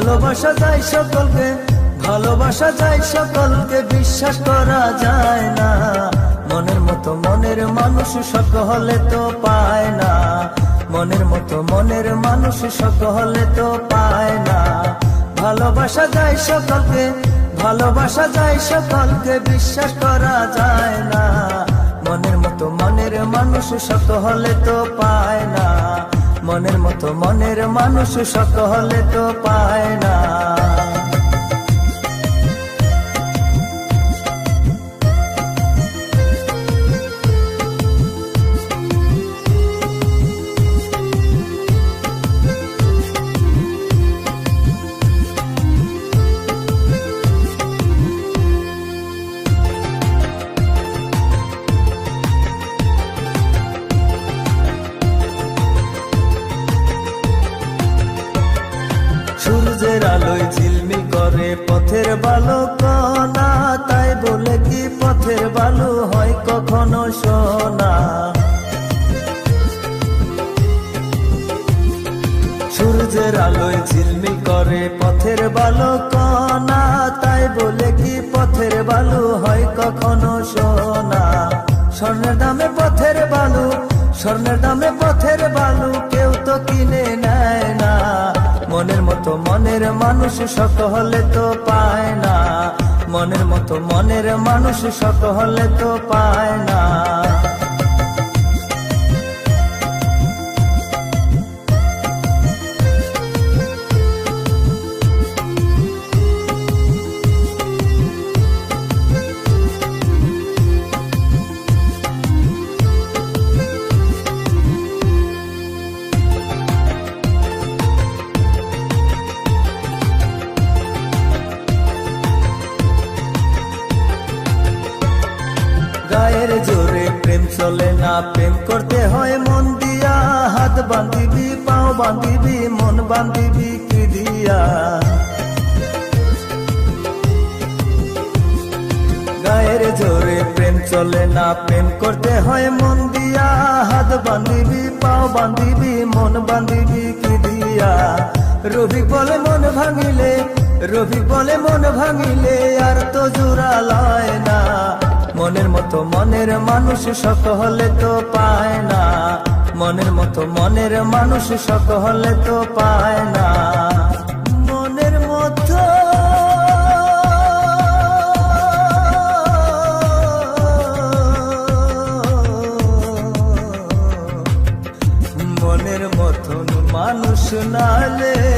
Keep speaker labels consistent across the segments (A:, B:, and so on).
A: ভালোবাসা যায় সকলকে, ভালোবাসা যায় সকলকে, বিশ্বাস করা যায় না। মনের মতো মনের মানুষ সকলে তো পায় না। মনের মতো মনের মানুষ সকলে তো পায় না। ভালোবাসা যায় সকলকে, ভালোবাসা যায় সকলকে, বিশ্বাস করা যায় না। মনের মতো মনের মানুষ সকলে তো পায় না। মনের মতো মনের মানুষ সকলে তো পায় না। বালো কণা তাই বলে কি পথের বালু হয় কখনো সোনা? সূর্যের আলোয় ঝিলমিল করে পথের বালো কণা তাই বলে কি পথের বালু হয় কখনো সোনা? স্বর্ণের দামে পথের বালু, স্বর্ণের দামে মনের মানুষ শত হলে তো পায় না। মনের মতো মনের মানুষ শত হলে তো পায় না। চলে না, প্রেম করতে হয় মন দিয়া। হাত বান্ধিবি, পাও বান্ধিবি, মন বান্ধিবি কি দিয়া? গায়ের জোরে প্রেম চলে না, প্রেম করতে হয় মন দিয়া। হাত বান্ধিবি, পাও বান্ধিবি, মন বান্ধিবি কি দিয়া? রবি বলে মন ভাঙিলে, রবি বলে মন ভাঙিলে, আর তো জোড়া লয় না। মনের মতো মনের মানুষ সকলে তো পায় না। মনের মতো মনের মানুষ সকলে তো পায় না। মনের মতো মনের মতন মানুষ নালে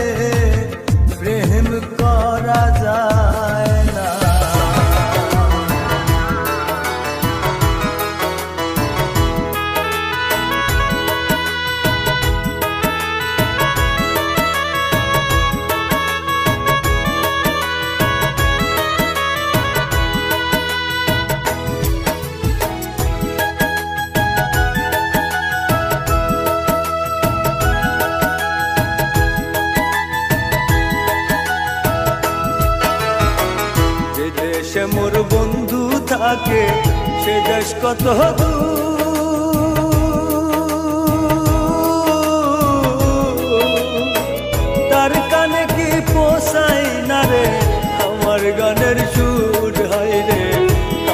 B: দেশে মোর বন্ধু থাকে, সে দেশ কত। তার কানে কি পোষাই না রে আমার গানের সুর হয় রে,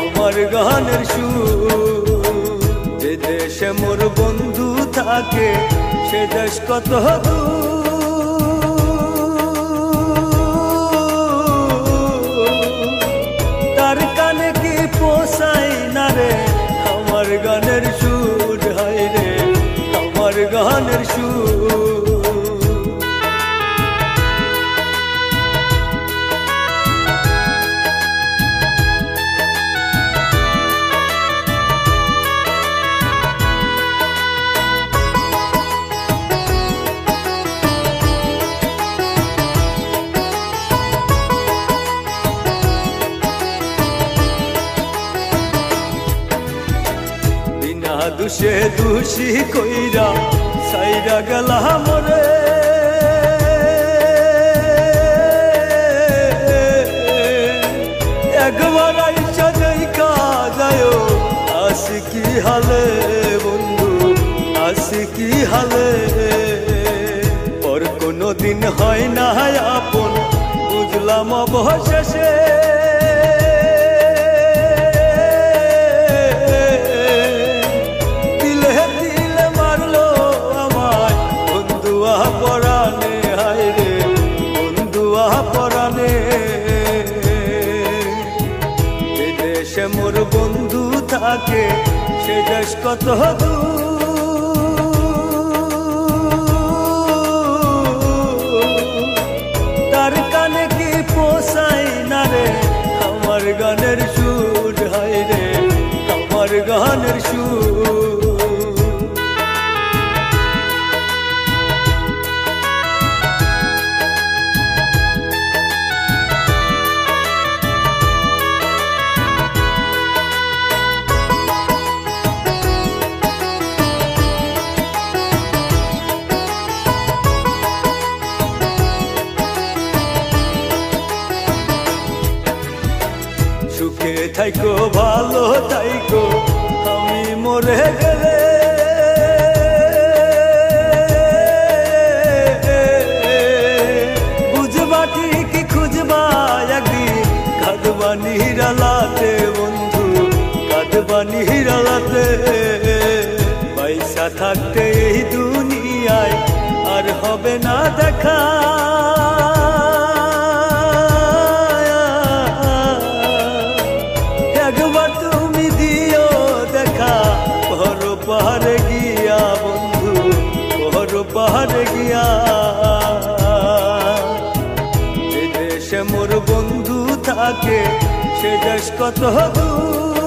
B: আমার গানের সুর যে দেশে মোর বন্ধু থাকে, সে দেশ কত দূর। গানের সুর। দুষে দোষী কইরা সাইরা গেলা মরে। একবার আইসা দেখা যায় আসি কি হালে বন্ধু আসি কি হালে। পর কোনো দিন হয় না আপন বললাম অবশেষে। থাকে সে দেশ কত তার কানে কি পোষাই না রে? আমার গানের সুর, হয় রে, আমার গানের সুর। সুখে থাইকো, ভালো থাইকো, আমি মরে গেলে। বুঝবা ঠিকই খুঁজবা একদিন। কাঁদবা নিরালাতে, বন্ধু, কাঁদবা নিরালাতে। পয়সা থাকতে এই দুনিয়ায় আর হবে না দেখা। থাকে সে দেশ কত দূর